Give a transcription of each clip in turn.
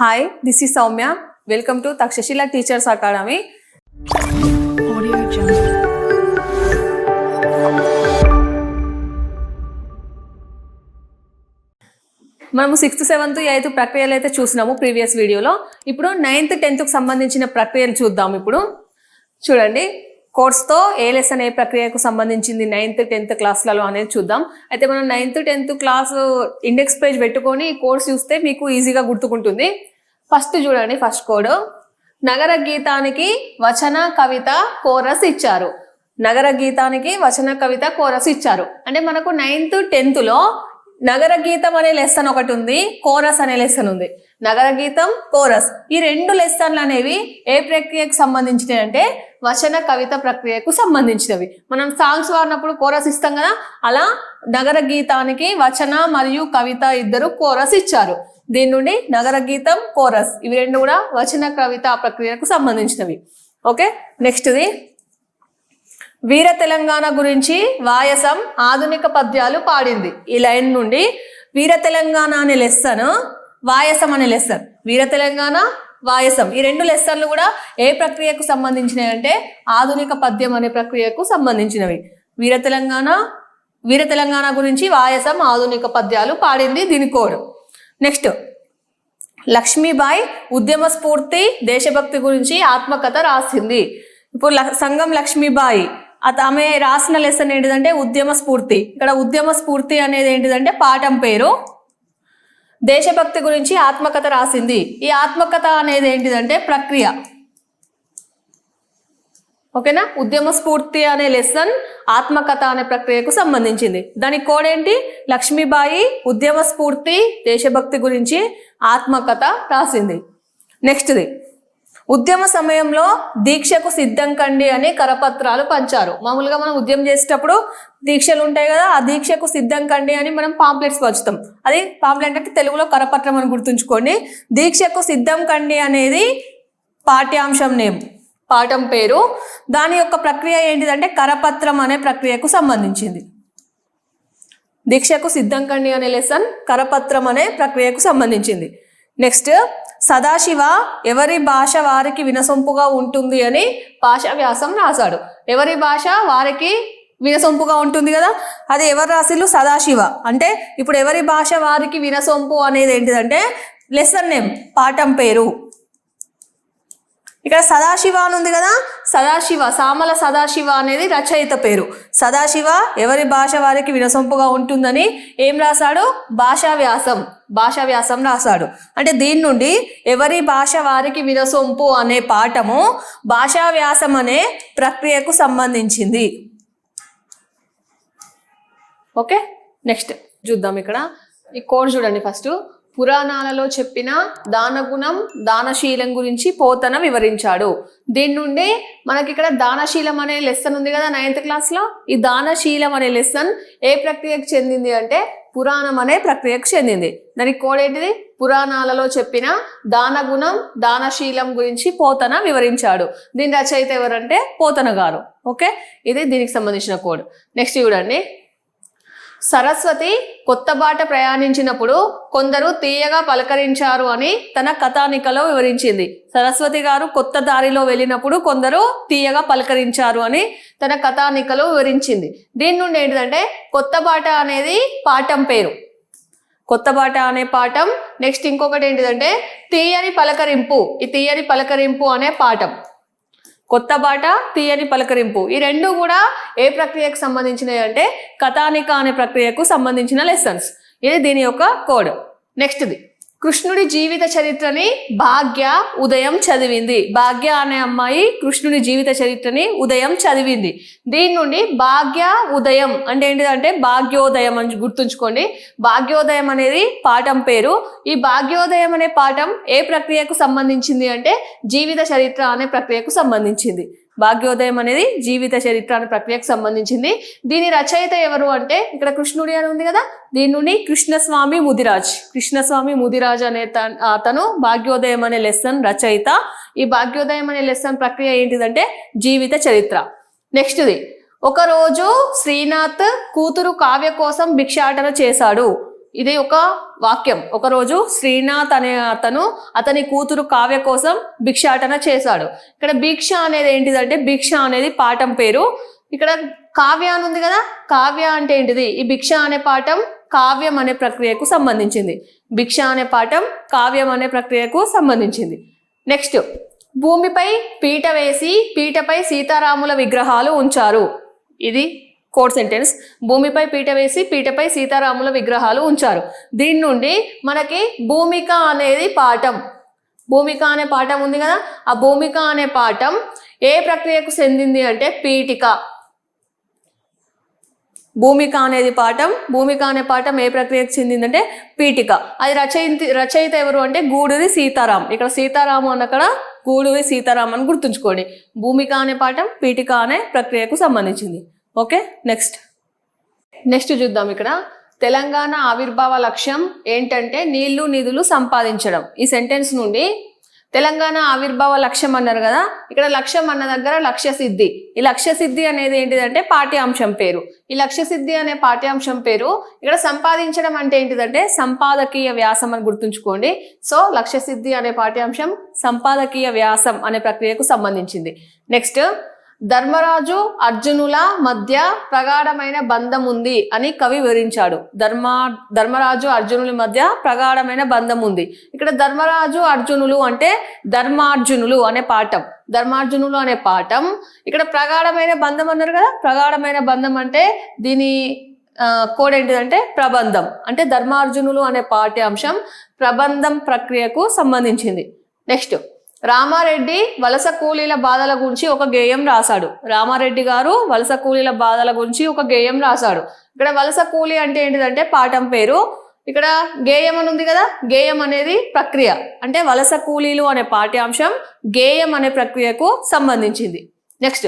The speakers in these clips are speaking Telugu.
Hi this is Soumya welcome to Takshashila teachers academy. మనము సిక్స్త్ సెవెంత్ ఎయిత్ ప్రక్రియలు అయితే చూసినాము ప్రీవియస్ వీడియోలో ఇప్పుడు నైన్త్ టెన్త్కి సంబంధించిన ప్రక్రియలు చూద్దాం ఇప్పుడు. చూడండి కోర్స్తో ఏ లెసన్ ఏ ప్రక్రియకు సంబంధించింది నైన్త్ టెన్త్ క్లాస్లలో అనేది చూద్దాం. అయితే మనం ninth tenth class index page పెట్టుకొని కోర్స్ చూస్తే మీకు ఈజీగా గుర్తుకుంటుంది. ఫస్ట్ చూడండి ఫస్ట్ కోడ్. నగర గీతానికి వచన కవిత కోరస్ ఇచ్చారు. నగర గీతానికి వచన కవిత కోరస్ ఇచ్చారు. అంటే మనకు నైన్త్ టెన్త్లో నగర గీతం అనే లెసన్ ఒకటి ఉంది కోరస్ అనే లెసన్ ఉంది. నగర గీతం కోరస్. ఈ రెండు లెసన్లు అనేవి ఏ ప్రక్రియకు సంబంధించినవి అంటే వచన కవిత ప్రక్రియకు సంబంధించినవి. మనం సాంగ్స్ వాడినప్పుడు కోరస్ ఇస్తాం కదా అలా నగర గీతానికి వచన మరియు కవిత ఇద్దరు కోరస్ ఇచ్చారు. దీని నుండి నగర గీతం కోరస్ ఇవి రెండు కూడా వచన కవిత ప్రక్రియకు సంబంధించినవి. ఓకే? నెక్స్ట్ది. వీర తెలంగాణ గురించి వాయసం ఆధునిక పద్యాలు పాడింది. ఈ లైన్ నుండి వీర తెలంగాణ అనే లెసన్ వాయసం అనే లెసన్ వీర తెలంగాణ వాయసం. ఈ రెండు లెసన్లు కూడా ఏ ప్రక్రియకు సంబంధించినవి అంటే ఆధునిక పద్యం అనే ప్రక్రియకు సంబంధించినవి. వీర తెలంగాణ వీర తెలంగాణ గురించి వాయసం ఆధునిక పద్యాలు పాడింది దీని కోడ్ నెక్స్ట్ లక్ష్మీబాయి ఉద్యమ స్ఫూర్తి దేశభక్తి గురించి ఆత్మకథ రాసింది. ఇప్పుడు ల- లక్ష్మీబాయి. అత ఆమె రాసిన లెసన్ ఏంటిదంటే ఉద్యమ స్ఫూర్తి ఇక్కడ ఉద్యమ స్ఫూర్తి అనేది ఏంటిదంటే పాఠం పేరు. దేశభక్తి గురించి ఆత్మకథ రాసింది. ఈ ఆత్మకథ అనేది ఏంటిదంటే ప్రక్రియ. ఓకేనా? ఉద్యమ స్ఫూర్తి అనే లెసన్ ఆత్మకథ అనే ప్రక్రియకు సంబంధించింది. దాని కోడ్ ఏంటి? లక్ష్మీబాయి ఉద్యమ స్ఫూర్తి దేశభక్తి గురించి ఆత్మకథ రాసింది. నెక్స్ట్ది ఉద్యమ సమయంలో దీక్షకు సిద్ధం కండి అని కరపత్రాలు పంచారు. మామూలుగా మనం ఉద్యమం చేసేటప్పుడు దీక్షలు ఉంటాయి కదా ఆ దీక్షకు సిద్ధం కండి అని మనం పాంప్లెట్స్ పంచుతాం. అది పాంప్లెట్ అంటే తెలుగులో కరపత్రం అని గుర్తుంచుకోండి. దీక్షకు సిద్ధం కండి అనేది పాఠ్యాంశం నేమ్. పాఠం పేరు. దాని యొక్క ప్రక్రియ ఏంటిదంటే కరపత్రం అనే ప్రక్రియకు సంబంధించింది. దీక్షకు సిద్ధం కండి అనే లెసన్ కరపత్రం అనే ప్రక్రియకు సంబంధించింది. నెక్స్ట్ సదాశివ ఎవరి భాష వారికి వినసొంపుగా ఉంటుంది అని భాషా వ్యాసం రాశాడు. ఎవరి భాష వారికి వినసొంపుగా ఉంటుంది కదా? అది ఎవరు రాసిల్లు సదాశివ. అంటే ఇప్పుడు ఎవరి భాష వారికి వినసొంపు అనేది ఏంటిదంటే లెసన్ నేమ్ పాఠం పేరు. ఇక్కడ సదాశివ అని ఉంది కదా? సదాశివ సామల సదాశివ అనేది రచయిత పేరు. సదాశివ ఎవరి భాష వారికి వినసొంపుగా ఉంటుందని ఏం రాశాడు? భాషా వ్యాసం భాషా వ్యాసం రాశాడు. అంటే దీని నుండి ఎవరి భాష వారికి వినసొంపు అనే పాఠము భాషా వ్యాసం అనే ప్రక్రియకు సంబంధించింది. ఓకే? నెక్స్ట్ చూద్దాం ఇక్కడ. ఈ కోడ్ చూడండి ఫస్ట్. పురాణాలలో చెప్పిన దానగుణం దానశీలం గురించి పోతన వివరించాడు. దీని నుండి మనకి ఇక్కడ దానశీలం అనే లెసన్ ఉంది కదా నైన్త్ క్లాస్లో ఈ దానశీలం అనే లెసన్ ఏ ప్రక్రియకు చెందింది అంటే పురాణం అనే ప్రక్రియకు చెందింది. దానికి కోడ్ ఏంటిది? పురాణాలలో చెప్పిన దానగుణం దానశీలం గురించి పోతన వివరించాడు. దీని రచయిత ఎవరంటే పోతన గారు. ఓకే? ఇది దీనికి సంబంధించిన కోడ్ నెక్స్ట్ చూడండి. సరస్వతి కొత్త బాట ప్రయాణించినప్పుడు కొందరు తీయగా పలకరించారు అని తన కథానికలో వివరించింది. సరస్వతి గారు కొత్త దారిలో వెళ్ళినప్పుడు కొందరు తీయగా పలకరించారు అని తన కథానికలో వివరించింది. దీని నుండి ఏంటంటే కొత్త బాట అనేది పాఠం పేరు. కొత్త బాట అనే పాఠం. నెక్స్ట్ ఇంకొకటి ఏంటిదంటే తీయని పలకరింపు. ఈ తీయని పలకరింపు అనే పాఠం. కొత్త బాట తీయని పలకరింపు. ఈ రెండు కూడా ఏ ప్రక్రియకు సంబంధించినవి అంటే కథానిక అనే ప్రక్రియకు సంబంధించిన లెసన్స్ ఇది దీని యొక్క కోడ్ నెక్స్ట్ది కృష్ణుడి జీవిత చరిత్రని భాగ్య ఉదయం చదివింది. భాగ్య అనే అమ్మాయి కృష్ణుడి జీవిత చరిత్రని ఉదయం చదివింది. దీని నుండి భాగ్య ఉదయం అంటే ఏంటిదంటే భాగ్యోదయం అని గుర్తుంచుకోండి. భాగ్యోదయం అనేది పాఠం పేరు. ఈ భాగ్యోదయం అనే పాఠం ఏ ప్రక్రియకు సంబంధించింది అంటే జీవిత చరిత్ర అనే ప్రక్రియకు సంబంధించింది. భాగ్యోదయం అనేది జీవిత చరిత్ర అనే ప్రక్రియకు సంబంధించింది. దీని రచయిత ఎవరు అంటే ఇక్కడ కృష్ణుడి అని ఉంది కదా దీని నుండి కృష్ణస్వామి ముదిరాజ్. కృష్ణస్వామి ముదిరాజ్ అనే త- అతను భాగ్యోదయం అనే లెసన్ రచయిత. ఈ భాగ్యోదయం అనే లెసన్ ప్రక్రియ ఏంటిదంటే జీవిత చరిత్ర. నెక్స్ట్ది ఒకరోజు శ్రీనాథ్ కూతురు కావ్య కోసం భిక్షాటన చేశాడు. ఇది ఒక వాక్యం. ఒకరోజు శ్రీనాథ్ అనే అతను అతని కూతురు కావ్య కోసం భిక్షాటన చేశాడు. ఇక్కడ భిక్ష అనేది ఏంటిదంటే భిక్ష అనేది పాఠం పేరు. ఇక్కడ కావ్య అని ఉంది కదా కావ్య అంటే ఏంటిది? ఈ భిక్ష అనే పాఠం కావ్యం అనే ప్రక్రియకు సంబంధించింది. భిక్ష అనే పాఠం కావ్యం అనే ప్రక్రియకు సంబంధించింది. నెక్స్ట్ భూమిపై పీట వేసి పీటపై సీతారాముల విగ్రహాలు ఉంచారు. ఇది కోడ్ సెంటెన్స్ భూమిపై పీట వేసి పీటపై సీతారాముల విగ్రహాలు ఉంచారు. దీని నుండి మనకి భూమిక అనేది పాఠం. భూమిక అనే పాఠం ఉంది కదా? ఆ భూమిక అనే పాఠం ఏ ప్రక్రియకు చెందింది అంటే పీఠిక భూమిక అనేది పాఠం. భూమిక అనే పాఠం ఏ ప్రక్రియకు చెందిందంటే పీఠిక అది రచయిత రచయిత ఎవరు అంటే గూడూరి సీతారాం. ఇక్కడ సీతారాము అన్నక్కడ గూడూరి సీతారాం అని గుర్తుంచుకోండి. భూమిక అనే పాఠం పీఠిక అనే ప్రక్రియకు సంబంధించింది. ఓకే నెక్స్ట్ నెక్స్ట్ చూద్దాం ఇక్కడ. తెలంగాణ ఆవిర్భావ లక్ష్యం ఏంటంటే నీళ్ళు నిధులు సంపాదించడం. ఈ సెంటెన్స్ నుండి తెలంగాణ ఆవిర్భావ లక్ష్యం అన్నారు కదా ఇక్కడ లక్ష్యం అన్న దగ్గర లక్ష్య సిద్ధి. ఈ లక్ష్య సిద్ధి అనేది ఏంటిదంటే పాఠ్యాంశం పేరు. ఈ లక్ష్య సిద్ధి అనే పాఠ్యాంశం పేరు ఇక్కడ సంపాదించడం అంటే ఏంటిదంటే సంపాదకీయ వ్యాసం అని గుర్తుంచుకోండి. సో లక్ష్య సిద్ధి అనే పాఠ్యాంశం సంపాదకీయ వ్యాసం అనే ప్రక్రియకు సంబంధించింది. నెక్స్ట్ ధర్మరాజు అర్జునుల మధ్య ప్రగాఢమైన బంధం ఉంది అని కవి వివరించాడు. ధర్మ ధర్మరాజు అర్జునుల మధ్య ప్రగాఢమైన బంధం ఉంది ఇక్కడ ధర్మరాజు అర్జునులు అంటే ధర్మార్జునులు అనే పాఠం. ధర్మార్జునులు అనే పాఠం. ఇక్కడ ప్రగాఢమైన బంధం అన్నారు కదా? ప్రగాఢమైన బంధం అంటే దీని కోడ్ ఏంటిదంటే ప్రబంధం. అంటే ధర్మార్జునులు అనే పాఠ్యాంశం ప్రబంధం ప్రక్రియకు సంబంధించింది. నెక్స్ట్ రామారెడ్డి వలస కూలీల బాధల గురించి ఒక గేయం రాశాడు. రామారెడ్డి గారు వలస కూలీల బాధల గురించి ఒక గేయం రాశాడు. ఇక్కడ వలస కూలి అంటే ఏంటిదంటే పాఠం పేరు. ఇక్కడ గేయం అని ఉంది కదా గేయం అనేది ప్రక్రియ. అంటే వలస కూలీలు అనే పాఠ్యాంశం గేయం అనే ప్రక్రియకు సంబంధించింది. నెక్స్ట్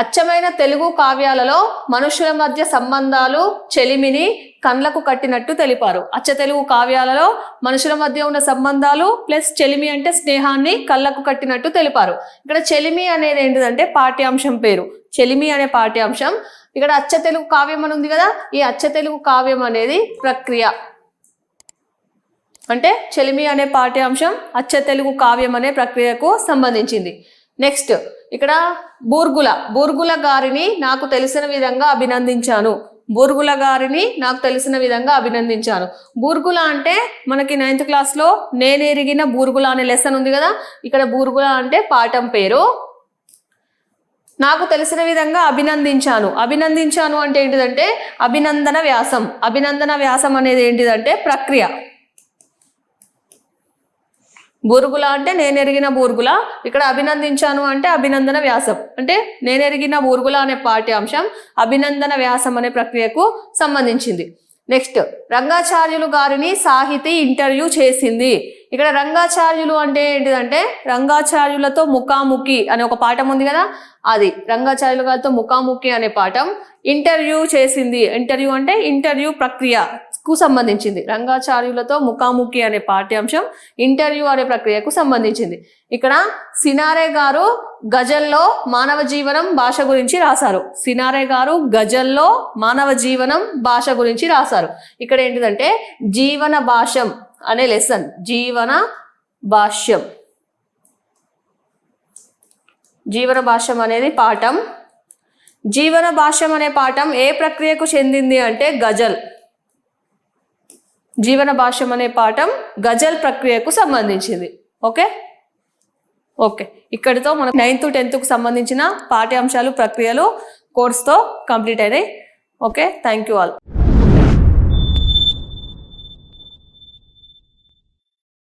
అచ్చమైన తెలుగు కావ్యాలలో మనుషుల మధ్య సంబంధాలు చెలిమిని కండ్లకు కట్టినట్టు తెలిపారు. అచ్చ తెలుగు కావ్యాలలో మనుషుల మధ్య ఉన్న సంబంధాలు ప్లస్ చెలిమి అంటే స్నేహాన్ని కళ్ళకు కట్టినట్టు తెలిపారు. ఇక్కడ చెలిమి అనేది ఏంటిదంటే పాఠ్యాంశం పేరు. చెలిమి అనే పాఠ్యాంశం. ఇక్కడ అచ్చ తెలుగు కావ్యం అని ఉంది కదా ఈ అచ్చ తెలుగు కావ్యం అనేది ప్రక్రియ. అంటే చెలిమి అనే పాఠ్యాంశం అచ్చ తెలుగు కావ్యం అనే ప్రక్రియకు సంబంధించింది. నెక్స్ట్ ఇక్కడ బూర్గుల. బూర్గుల గారిని నాకు తెలిసిన విధంగా అభినందించాను. బూర్గుల గారిని నాకు తెలిసిన విధంగా అభినందించాను. బూర్గుల అంటే మనకి నైన్త్ క్లాస్లో నేనెరిగిన బూర్గుల అనే లెసన్ ఉంది కదా? ఇక్కడ బూర్గుల అంటే పాఠం పేరు. నాకు తెలిసిన విధంగా అభినందించాను. అభినందించాను అంటే ఏంటిదంటే అభినందన వ్యాసం. అభినందన వ్యాసం అనేది ఏంటిదంటే ప్రక్రియ. బూరుగుల అంటే నేను ఎరిగిన బూరుగుల. ఇక్కడ అభినందించాను అంటే అభినందన వ్యాసం. అంటే నేను ఎరిగిన బూరుగుల అనే పాఠ్యాంశం అభినందన వ్యాసం అనే ప్రక్రియకు సంబంధించింది. నెక్స్ట్ రంగాచార్యులు గారిని సాహితీ ఇంటర్వ్యూ చేసింది. ఇక్కడ రంగాచార్యులు అంటే ఏంటిదంటే రంగాచార్యులతో ముఖాముఖి అనే ఒక పాఠం ఉంది కదా? అది రంగాచార్యులు గారితో ముఖాముఖి అనే పాఠం ఇంటర్వ్యూ చేసింది. ఇంటర్వ్యూ అంటే ఇంటర్వ్యూ ప్రక్రియ. కు సంబంధించింది. రంగాచార్యులతో ముఖాముఖి అనే పాఠ్యాంశం ఇంటర్వ్యూ అనే ప్రక్రియకు సంబంధించింది. ఇక్కడ సినారే గారు గజల్లో మానవ జీవనం భాష గురించి రాశారు. సినారే గారు గజల్లో మానవ జీవనం భాష గురించి రాశారు. ఇక్కడ ఏంటిదంటే జీవన భాష్యం అనే లెసన్ జీవన భాష్యం. జీవన భాష్యం అనేది పాఠం. జీవన భాష్యం అనే పాఠం ఏ ప్రక్రియకు చెందింది అంటే గజల్. జీవన భాష్యం అనే పాఠం గజల్ ప్రక్రియకు సంబంధించింది. ఓకే? ఓకే. ఇక్కడితో మనం నైన్త్ టెన్త్కు సంబంధించిన పాఠ్యాంశాలు ప్రక్రియలు కోర్స్తో కంప్లీట్ అయినాయి. ఓకే? Thank you all.